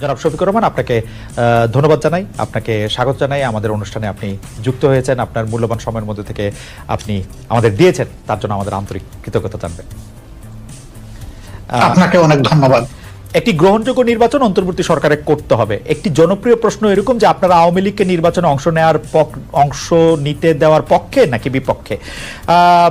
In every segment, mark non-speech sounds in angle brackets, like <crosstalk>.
জনাব শফিকুর রহমান আপনাকে ধন্যবাদ জানাই আপনাকে স্বাগত জানাই। আমাদের অনুষ্ঠানে আপনি যুক্ত হয়েছেন আপনার মূল্যবান সময়ের মধ্যে থেকে আপনি আমাদের দিয়েছেন তার জন্য আমাদের আন্তরিক কৃতজ্ঞতা জানবেন। আপনাকে অনেক ধন্যবাদ। একটি গ্রহণযোগ্য নির্বাচন অন্তর্বর্তী সরকারে করতে হবে। একটি জনপ্রিয় প্রশ্ন এরকম যে আপনারা আওয়ামী লীগকে নির্বাচনে অংশ নেওয়ার অংশ নিতে দেওয়ার পক্ষে নাকি বিপক্ষে? আহ,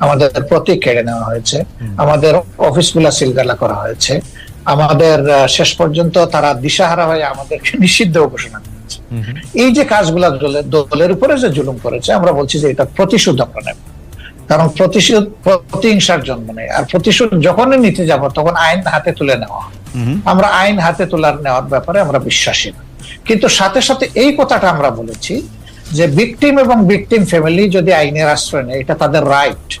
আমাদের প্রতীক কেড়ে নেওয়া হয়েছে। আমাদের অফিসগুলা সিলগালা করা হয়েছে। আমাদের শেষ পর্যন্ত তারা দিশাহারা হয়ে আমাদেরকে <laughs> নিষিদ্ধ ঘোষণা করেছে। এই যে কাজগুলা দলের দলের উপরে যে জুলুম করেছে আমরা বলছি যে এটা প্রতিশোধ আমরা নেব। কারণ প্রতিশোধ প্রতিহিংসার জন্ম নেই। আর প্রতিশোধ যখনই নিতে যাব তখন আইন হাতে তুলে নেওয়া। আমরা আইন হাতে তোলার নেওয়ার ব্যাপারে আমরা বিশ্বাসী না। কিন্তু সাথে সাথে এই কথাটা আমরা বলেছি যে ভিকটিম এবং ভিকটিম ফ্যামিলি যদি আইনের আশ্রয় নেয় এটা তাদের রাইট।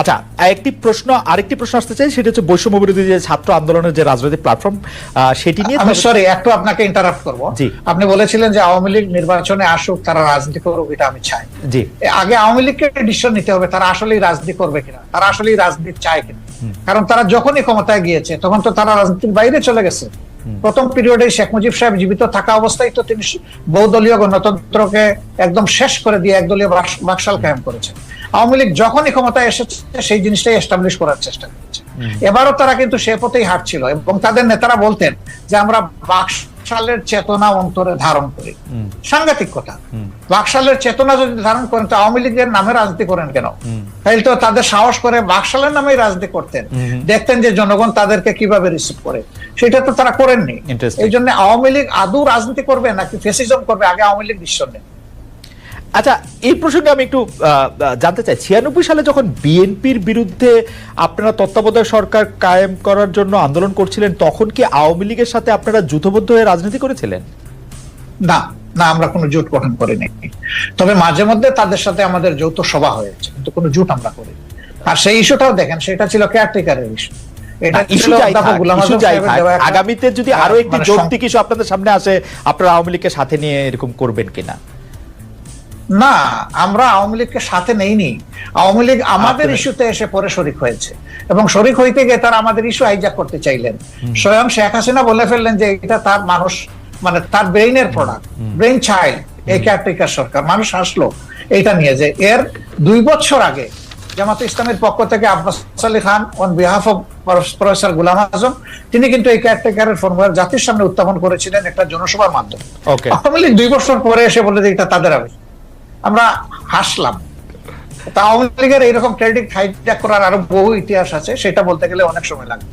আচ্ছা একটি প্রশ্ন আরেকটি প্রশ্ন আসতে চাই সেটা হচ্ছে বৈষম্য বিরোধী যে ছাত্র আন্দোলনের যে রাজনৈতিক প্ল্যাটফর্ম সেটি নিয়ে আমি সরি একটু আপনাকে ইন্টারাপ্ট করব। আপনি বলেছিলেন যে আওয়ামী লীগ নির্বাচনে আসুক তারা রাজনীতি করুক এটা আমি চাই। জি। আগে আওয়ামী লীগকে ডিসিশন নিতে হবে তারা আসলেই রাজনীতি করবে কিনা তারা আসলেই রাজনীতি চায় কিনা। কারণ তারা যখনই ক্ষমতায় গিয়েছে তখন তো তারা রাজনীতির বাইরে চলে গেছে। প্রথম পিরিয়ডে শেখ মুজিব সাহেব জীবিত থাকা অবস্থায় তো তিনি বহুদলীয় গণতন্ত্রকে একদম শেষ করে দিয়ে একদলীয় বাকশাল কায়েম করেছে আওয়ামী লীগ যখনই ক্ষমতায় এসেছে সেই জিনিসটাই এস্টাবলিশ করার চেষ্টা করেছে। এবারও তারা কিন্তু সে পথেই হাঁটছিল এবং তাদের নেতারা বলতেন যে আমরা বাকশালের চেতনা অন্তরে ধারণ করি। সাংঘাতিক কথা। বাকশালের চেতনা যদি ধারণ করেন তো আওয়ামী লীগের নামে রাজনীতি করেন কেন। তাইলে তো তাদের সাহস করে বাকশালের নামেই রাজনীতি করতেন। দেখতেন যে জনগণ তাদেরকে কীভাবে রিসিভ করে। সেটা তো তারা করেননি. এই জন্য আওয়ামী লীগ আদৌ রাজনীতি করবে নাকি ফেসিজম করবে? আগে আওয়ামী লীগ নেই। আচ্ছা এই প্রসঙ্গে আমি একটু জানতে চাই। ছিয়ানব্বই সালে যখন বিএনপির বিরুদ্ধে আপনারা তত্ত্বাবধায়ক সরকার কায়েম করার জন্য আন্দোলন করছিলেন তখন কি আওয়ামী লীগের সাথে আপনারা যুথবদ্ধ হয়ে রাজনীতি করেছিলেন? না না আমরা কোনো জোট গঠন করিনি। তবে মাঝে মধ্যে তাদের সাথে আমাদের যৌথ সভা হয়েছে কিন্তু কোনো জোট আমরা করি আর সেই ইস্যুটাও দেখেন সেটা ছিল কেয়ারটেকারের ইস্যু আগামীতে যদি আরও একটি মানে যৌক্তিক ইস্যু আপনাদের সামনে আসে আপনারা আওয়ামী লীগকে সাথে নিয়ে এরকম করবেন কিনা? না আমরা আওয়ামী লীগকে সাথে নেইনি। আওয়ামী লীগ আমাদের ইস্যুতে এসে পরে শরিক হয়েছে। এবং শরিক হইতে গিয়ে তারা আমাদের ইস্যু হাইজাক করতে চাইলেন। স্বয়ং শেখ হাসিনা বলে ফেললেন যে এটা তার মানুষ মানে তার ব্রেইনের প্রোডাক্ট ব্রেইন চাইল্ড এই কেয়ারটেকার সরকার। মানুষ আসলো এটা নিয়ে যে এর দুই বছর আগে জামাত ইসলামের পক্ষ থেকে Abbas Ali Khan on behalf of professor Ghulam Azam তিনি কিন্তু এই কেয়ারটেকারের ফর্মুলা জাতির সামনে উত্থাপন করেছিলেন একটা জনসভার মাধ্যমে। আওয়ামী লীগ দুই বছর পরে এসে বলে যে এটা তাদের আবেগ আমরা হাসলাম। তা আওয়ামী লীগের এইরকম ক্রেডিট হাইজ্যাক করার আরও বহু ইতিহাস আছে সেটা বলতে গেলে অনেক সময় লাগবে।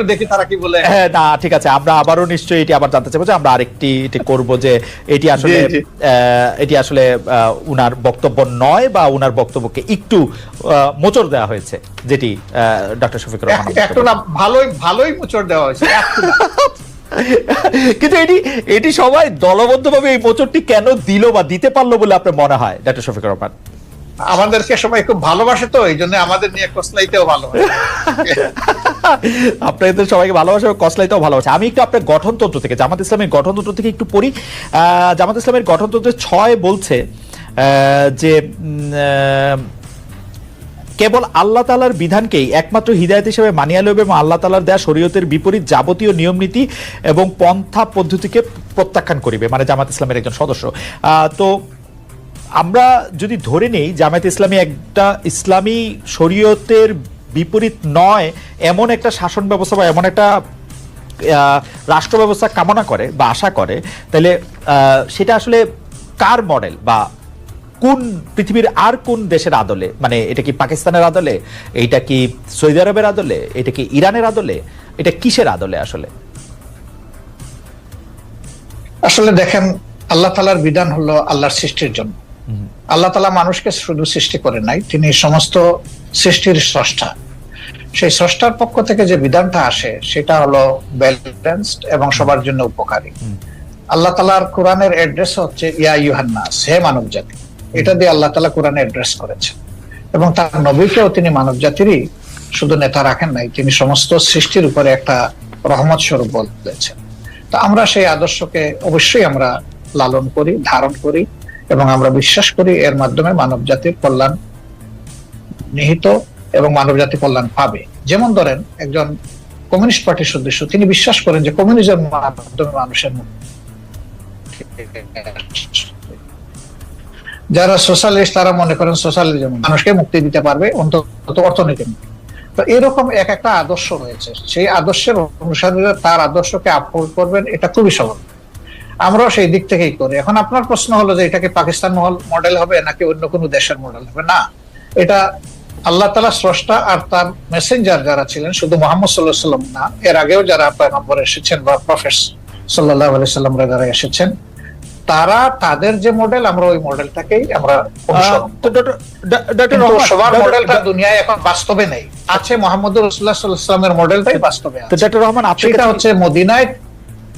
দেখি তারা কি বলে। হ্যাঁ না ঠিক আছে আমরা আবারও নিশ্চয়ই এটি আবার জানতে চাইব যে আমরা আরেকটি এটি করব যে এটি আসলে এটি আসলে উনার বক্তব্য নয় বা উনার বক্তব্যকে একটু মোচড় দেওয়া হয়েছে যেটি ডক্টর শফিকুর রহমান এক- একটু না ভালোই ভালোই মুচড় দেওয়া হয়েছে কিন্তু এটি এটি সবাই দলবদ্ধভাবে এই মোচড়টি কেন দিল বা দিতে পারল বলে আপনার মনে হয় ডক্টর শফিকুর রহমান? আমাদেরকে সবাই খুব ভালোবাসে তো, এই জন্য আমাদের নিয়ে কসলাইতেও ভালো। আপনাদের সবাইকে ভালোবাসে কসলাইতেও ভালোবাসে। আমি একটু আপনার গঠনতন্ত্র থেকে, জামাত ইসলামের গঠনতন্ত্র থেকে একটু পড়ি। জামাত ইসলামের গঠনতন্ত্রের ছয় বলছে যে কেবল আল্লাহ তালার বিধানকেই একমাত্র হিদায়ত হিসেবে মানিয়া লইবে এবং আল্লাহ তালার দেয়া শরীয়তের বিপরীত যাবতীয় নিয়ম নীতি এবং পন্থা পদ্ধতিকে প্রত্যাখ্যান করিবে মানে জামাত ইসলামের একজন সদস্য। তো আমরা যদি ধরে নেই জামায়াত ইসলামী একটা ইসলামী শরীয়তের বিপরীত নয়, এমন একটা শাসন ব্যবস্থা বা এমন একটা রাষ্ট্র ব্যবস্থা কামনা করে বা আশা করে, তাহলে সেটা আসলে কার মডেল বা কোন পৃথিবীর আর কোন দেশের আদলে? মানে এটা কি পাকিস্তানের আদলে? এটা কি সৌদি আরবের আদলে? এটা কি ইরানের আদলে? এটা কিসের আদলে আসলে? আসলে দেখেন, আল্লাহ তালার বিধান হলো আল্লাহর সৃষ্টির জন্য। আল্লাহ তালা মানুষকে শুধু সৃষ্টি করে নাই, তিনি সমস্ত সৃষ্টির স্রষ্টা। সেই স্রষ্টার পক্ষ থেকে যে বিধানটা আসে, সেটা হলো ব্যালেন্সড এবং সবার জন্য উপকারী। আল্লাহ তালার কোরআনের অ্যাড্রেস হচ্ছে, ইয়া ইউহান্নাস হে মানব জাতি এটা দিয়ে আল্লাহ তালা কোরআনে অ্যাড্রেস করেছেন। এবং তার নবীকেও তিনি মানব জাতিরই শুধু নেতা রাখেন নাই, তিনি সমস্ত সৃষ্টির উপরে একটা রহমত স্বরূপ বলেছেন। তা আমরা সেই আদর্শকে অবশ্যই আমরা লালন করি, ধারণ করি। এবং আমরা বিশ্বাস করি এর মাধ্যমে মানব জাতির কল্যাণ নিহিত এবং মানব জাতি কল্যাণ পাবে। যেমন ধরেন, একজন কমিউনিস্ট পার্টির সদস্য, তিনি বিশ্বাস করেন যে কমিউনিজম মাধ্যমে মানুষের যারা সোশ্যালিস্ট, তারা মনে করেন সোশ্যালিজম মানুষকে মুক্তি দিতে পারবে, অন্তত অর্থনীতি তো এরকম এক একটা আদর্শ রয়েছে। সেই আদর্শের অনুসারীরা তার আদর্শকে আপহোল্ড করবেন, এটা খুবই সহজ। আমরাও সেই দিক থেকেই করি। এখন আপনার প্রশ্ন হলো যে এটা কি পাকিস্তান মডেল হবে নাকি অন্য কোনো দেশের মডেল হবে? না। এটা আল্লাহ তালা স্রষ্টা আর তার মেসেঞ্জার যারা ছিলেন শুধু মোহাম্মদ সাল্লাহ সাল্লাম না এর আগেও যারা পয়গম্বর এসেছেন বা প্রফেস সাল্লাহ আলি সাল্লামরা যারা এসেছেন তারা তাদের যে মডেল আমরা ওই মডেলটাকেই আমরা সবার মডেলটা দুনিয়ায় এখন বাস্তবে নেই। আছে মোহাম্মদ রসুল্লাহ সাল্লামের মডেলটাই বাস্তবে তো আছে। ডক্টর রহমান সেটা হচ্ছে মদিনায়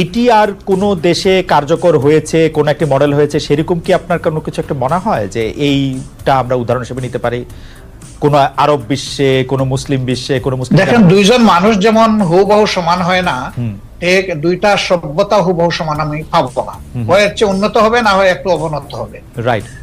এটি আর কোনো দেশে কার্যকর হয়েছে কোন একটি মডেল হয়েছে সেরকম কি আপনার কোনো কিছু একটা মনে হয় যে এইটা আমরা উদাহরণ হিসেবে নিতে পারি? কোন আরব বিশ্বে কোন মুসলিম বিশ্বে কোন মুসলিম দেখেন দুইজন মানুষ যেমন হুবহু সমান হয় না এক দুইটা সভ্যতা হুবহু সমান আমি পাবো না। হয় চেয়ে উন্নত হবে না হয় একটু অবনত হবে। রাইট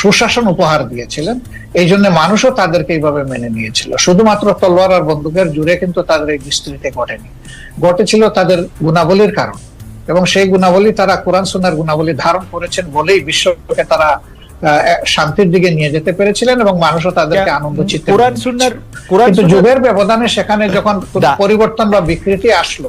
সুশাসন উপহার দিয়েছিলেন এই জন্য মানুষও তাদেরকে এইভাবে মেনে নিয়েছিল। শুধুমাত্র তলোয়ার আর বন্দুকের জুড়ে কিন্তু তাদের এই বিস্তৃতি ঘটেনি। ঘটেছিল তাদের গুণাবলীর কারণ এবং সেই গুণাবলী তারা কোরআন সুনার গুণাবলী ধারণ করেছেন বলেই বিশ্বকে তারা শান্তির দিকে নিয়ে যেতে পেরেছিলেন এবং মানুষও তাদেরকে আনন্দ চিত্তে কোরআন সুন্নার কোরআন যুগের ব্যবধানে সেখানে যখন পরিবর্তন বা বিকৃতি আসলো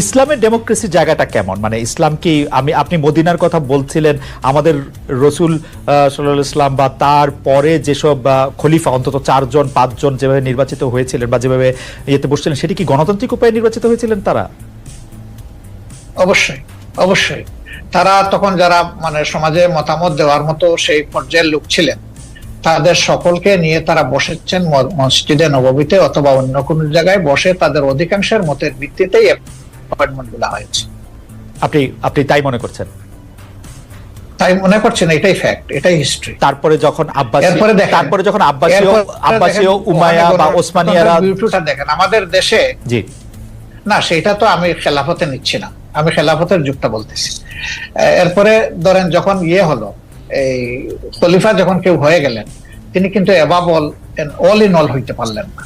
ইসলামের ডেমোক্রেসি জায়গাটা কেমন? মানে ইসলাম কি আমি, আপনি মদিনার কথা বলছিলেন, আমাদের রসুল সাল্লাহ ইসলাম বা তার পরে যেসব খলিফা, অন্তত চারজন, পাঁচজন যেভাবে নির্বাচিত হয়েছিলেন বা যেভাবে ইয়েতে বসছিলেন, সেটি কি গণতান্ত্রিক উপায়ে নির্বাচিত হয়েছিলেন তারা? অবশ্যই অবশ্যই। তারা তখন যারা মানে সমাজে মতামত দেওয়ার মতো সেই পর্যায়ের লোক ছিলেন, তাদের সকলকে নিয়ে তারা বসেছেন মসজিদে নবমীতে অথবা অন্য কোনো জায়গায় বসে তাদের অধিকাংশের মতের ভিত্তিতেই অ্যাপয়েন্টমেন্টগুলা হয়েছে আপনি আপনি তাই মনে করছেন? তাই মনে করছেন এটাই ফ্যাক্ট এটাই হিস্ট্রি তারপরে যখন আব্বাসী তারপরে যখন আব্বাসীয় আব্বাসীয় উমায়া বা ওসমানিয়ারা বিউটিটা দেখেন আমাদের দেশে জি। না সেটা তো আমি খেলাফতে নিচ্ছি না আমি খেলাফতের যুগটা বলতেছি। এরপরে ধরেন যখন ইয়ে হলো এই খলিফা যখন কেউ হয়ে গেলেন তিনি কিন্তু এবাব অল অল ইন অল হইতে পারলেন না।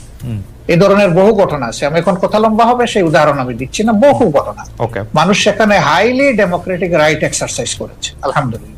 এই ধরনের বহু ঘটনা আছে। আমি এখন কথা লম্বা হবে সেই উদাহরণ আমি দিচ্ছি না। বহু ঘটনা। ওকে মানুষ সেখানে হাইলি ডেমোক্রেটিক রাইট এক্সারসাইজ করেছে আলহামদুলিল্লাহ।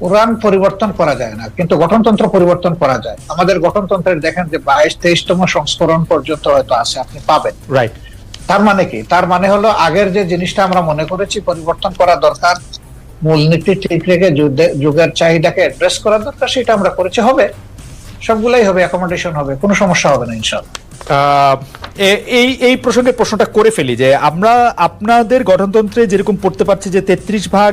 কোরআন পরিবর্তন করা যায় না কিন্তু গঠনতন্ত্র পরিবর্তন করা যায়। আমাদের গঠনতন্ত্রের দেখেন যে বাইশ তেইশতম সংস্করণ পর্যন্ত হয়তো আছে আপনি পাবেন। রাইট তার মানে কি? তার মানে হলো আগের যে জিনিসটা আমরা মনে করেছি পরিবর্তন করা দরকার মূলনীতি ঠিক রেখে যুগের চাহিদাকে অ্যাড্রেস করা দরকার সেটা আমরা করেছি হবে। সবগুলাই হবে অ্যাকোমোডেশন হবে কোনো সমস্যা হবে না ইনশাল্লাহ এই এই প্রসঙ্গে প্রশ্নটা করে ফেলি যে আমরা আপনাদের গঠনতন্ত্রে যেরকম পড়তে পারছি যে তেত্রিশ ভাগ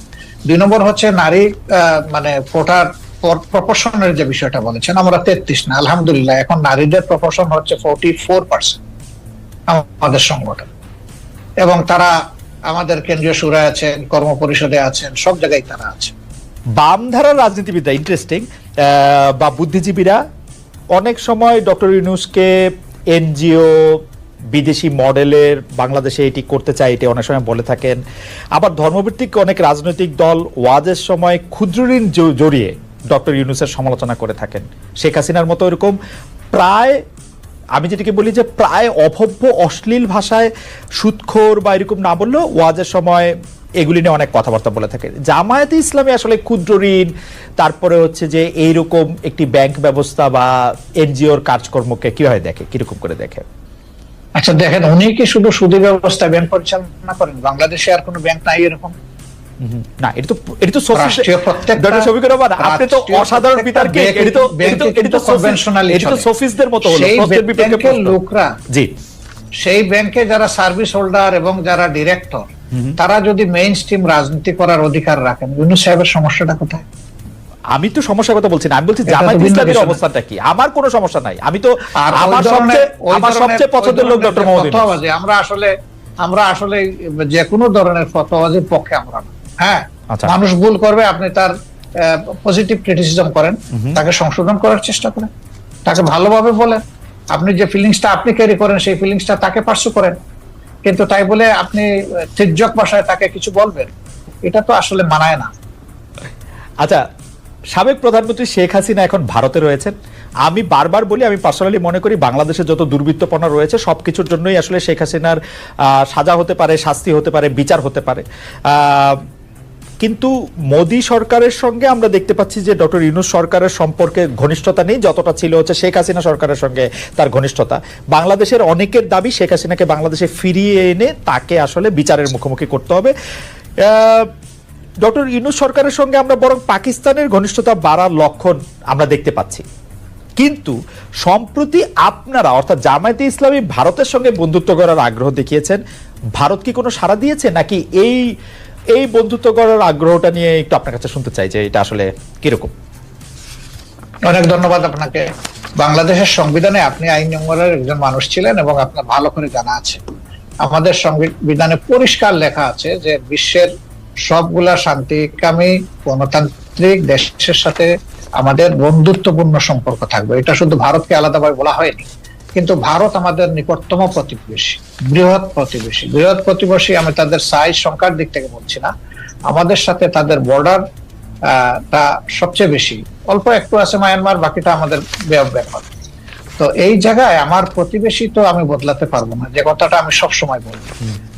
দুই নম্বর হচ্ছে নারী মানে কোটার প্রপোর্শনের যে বিষয়টা বলেছেন, আমরা তেত্রিশ না, আলহামদুলিল্লাহ, এখন নারীদের প্রপোর্শন হচ্ছে ফোর্টি ফোর পার্সেন্ট আমাদের সংগঠন। এবং তারা আমাদের কেন্দ্রীয় সুরায় আছেন কর্ম পরিষদে আছেন, সব জায়গায় তারা আছে বামধারার রাজনীতিবিদরা ইন্টারেস্টিং বা বুদ্ধিজীবীরা, অনেক সময় ডক্টর ইউনুসকে এনজিও বিদেশি মডেলের বাংলাদেশে এটি করতে চায়, এটি অনেক সময় বলে থাকেন। আবার ধর্মভিত্তিক অনেক রাজনৈতিক দল ওয়াজের সময় ক্ষুদ্র ঋণ জড়িয়ে ডক্টর ইউনুসের সমালোচনা করে থাকেন। শেখ হাসিনার মতো এরকম প্রায়, আমি যেটাকে বলি যে প্রায় অভব্য, অশ্লীল ভাষায় সুৎখোর বা এরকম না বললেও ওয়াজের সময় এগুলি নিয়ে অনেক কথাবার্তা বলে থাকে। জামায়াতে ইসলামী আসলে ক্ষুদ্র ঋণ, তারপরে হচ্ছে যে এইরকম একটি ব্যাংক ব্যবস্থা বা এনজিওর কাজকর্মকে কীভাবে দেখে, কীরকম করে দেখে? আচ্ছা দেখেন উনি কি শুধু সুদী ব্যবস্থা ব্যাংক পরিচালনা করেন। বাংলাদেশে আর কোনো ব্যাংক নাই এরকম। না এটা তো এটা তো সফিস- রাষ্ট্রীয় প্রত্যেকটা- ডক্টর শফিকুর রহমান আপনি তো অসাধারণ বিতর্কে এটা তো এটা তো ব্যাংকে এটা তো কিন্তু সফিস- conventionally এটা তো চলে। সফিসদের মতো হলো। সেই বিপক্ষে লোকরা জি। সেই ব্যাংকে যারা সার্ভিস হোল্ডার এবং যারা ডিরেক্টর তারা যদি মেইন স্ট্রিম রাজনীতি করার অধিকার রাখেন ইউনুস সাহেবের সমস্যাটা কোথায়? আমি তো সমস্যার কথা বলছি না। আমি বলছি জামায়াত ইসলামের অবস্থানটা কি? আমার কোনো সমস্যা নাই। আমি তো আমার সবচেয়ে আমার সবচেয়ে পছন্দের লোক ডক্টর মোহাম্মদ আমরা আসলে আমরা আসলে যে কোনো ধরনের ফতোয়াজির পক্ষে আমরা না। হ্যাঁ আচ্ছা। মানুষ ভুল করবে আপনি তার পজিটিভ ক্রিটিসিজম করেন তাকে সংশোধন করার চেষ্টা করেন। তাকে ভালোভাবে বলেন। আপনি যে ফিলিংসটা আপনি ক্যারি করেন সেই ফিলিংসটা তাকে পার্সু করেন। কিন্তু তাই বলে আপনি তির্যক ভাষায় তাকে কিছু বলবেন এটা তো আসলে মানায় না। আচ্ছা সাবেক প্রধানমন্ত্রী শেখ হাসিনা এখন ভারতে রয়েছেন। আমি বারবার বলি, আমি পার্সোনালি মনে করি বাংলাদেশে যত দুর্বৃত্তপনা রয়েছে সব কিছুর জন্যই আসলে শেখ হাসিনার সাজা হতে পারে, শাস্তি হতে পারে, বিচার হতে পারে। কিন্তু মোদী সরকারের সঙ্গে আমরা দেখতে পাচ্ছি যে ডক্টর ইউনুস সরকারের সম্পর্কে ঘনিষ্ঠতা নেই, যতটা ছিল হচ্ছে শেখ হাসিনা সরকারের সঙ্গে তার ঘনিষ্ঠতা। বাংলাদেশের অনেকের দাবি শেখ হাসিনাকে বাংলাদেশে ফিরিয়ে এনে তাকে আসলে বিচারের মুখোমুখি করতে হবে। ডক্টর ইউনুস সরকারের সঙ্গে আমরা বরং পাকিস্তানের ঘনিষ্ঠতা বাড়ার লক্ষণ আমরা দেখতে পাচ্ছি। কিন্তু সম্প্রতি আপনারা, অর্থাৎ জামায়াতে ইসলামী ভারতের সঙ্গে বন্ধুত্ব করার আগ্রহ দেখিয়েছেন। ভারত কি কোনো সাড়া দিয়েছে? নাকি এই এই বন্ধুত্ব করার আগ্রহটা নিয়ে একটু আপনার কাছে শুনতে চাই যে এটা আসলে কীরকম? অনেক ধন্যবাদ আপনাকে। বাংলাদেশের সংবিধানে আপনি আইন নম্বরের একজন মানুষ ছিলেন এবং আপনার ভালো করে জানা আছে। আমাদের সংবিধানে পরিষ্কার লেখা আছে যে বিশ্বের সবগুলা শান্তিকামী গণতান্ত্রিক দেশের সাথে আমাদের বন্ধুত্বপূর্ণ সম্পর্ক থাকবে। এটা শুধু ভারতকে আলাদাভাবে বলা হয়নি, কিন্তু ভারত আমাদের নিকটতম প্রতিবেশী, বৃহৎ প্রতিবেশী। বৃহৎ প্রতিবেশী আমি তাদের সাইজ সংখ্যার দিক থেকে বলছি না। আমাদের সাথে তাদের বর্ডার তা সবচেয়ে বেশি। অল্প একটু আছে মায়ানমার বাকিটা আমাদের ব্যাপার তো এই জায়গায় আমার প্রতিবেশী তো আমি বদলাতে পারব না, যে কথাটা আমি সব সময় বলি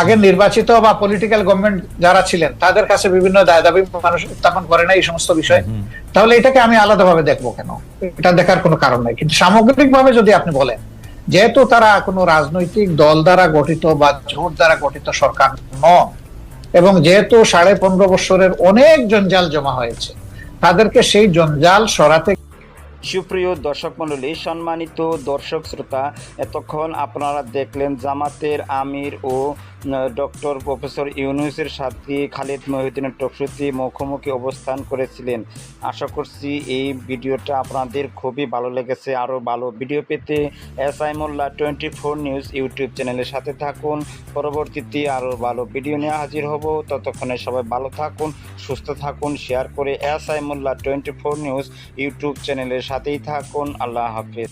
আগে নির্বাচিত বা পলিটিক্যাল গভর্নমেন্ট যারা ছিলেন তাদের কাছে বিভিন্ন দায় দাবি মানুষ উত্থাপন করে না এই সমস্ত বিষয়। তাহলে এটাকে আমি আলাদাভাবে দেখব কেন? এটা দেখার কোনো কারণ নাই। কিন্তু সামগ্রিকভাবে যদি আপনি বলেন যেহেতু তারা কোনো রাজনৈতিক দল দ্বারা গঠিত বা জোট দ্বারা গঠিত সরকার নন এবং যেহেতু সাড়ে পনেরো বছরের অনেক জঞ্জাল জমা হয়েছে তাদেরকে সেই জঞ্জাল সরাতে সুপ্রিয় দর্শক মণ্ডলী সম্মানিত দর্শক শ্রোতা এতক্ষণ আপনারা দেখলেন জামাতের আমির ও ডক্টর প্রফেসর ইউনুসের সাথে খালিদ মহিউদ্দিনের টকসুতি মুখোমুখি অবস্থান করেছিলেন। আশা করছি এই ভিডিওটা আপনাদের খুবই ভালো লেগেছে। আরও ভালো ভিডিও পেতে S I Molla twenty four news YouTube চ্যানেলের সাথে থাকুন। পরবর্তীতে আরও ভালো ভিডিও নিয়ে হাজির হব। ততক্ষণে সবাই ভালো থাকুন, সুস্থ থাকুন, শেয়ার করে S I Molla twenty four news YouTube চ্যানেলের সাথেই থাকুন। আল্লাহ হাফিজ।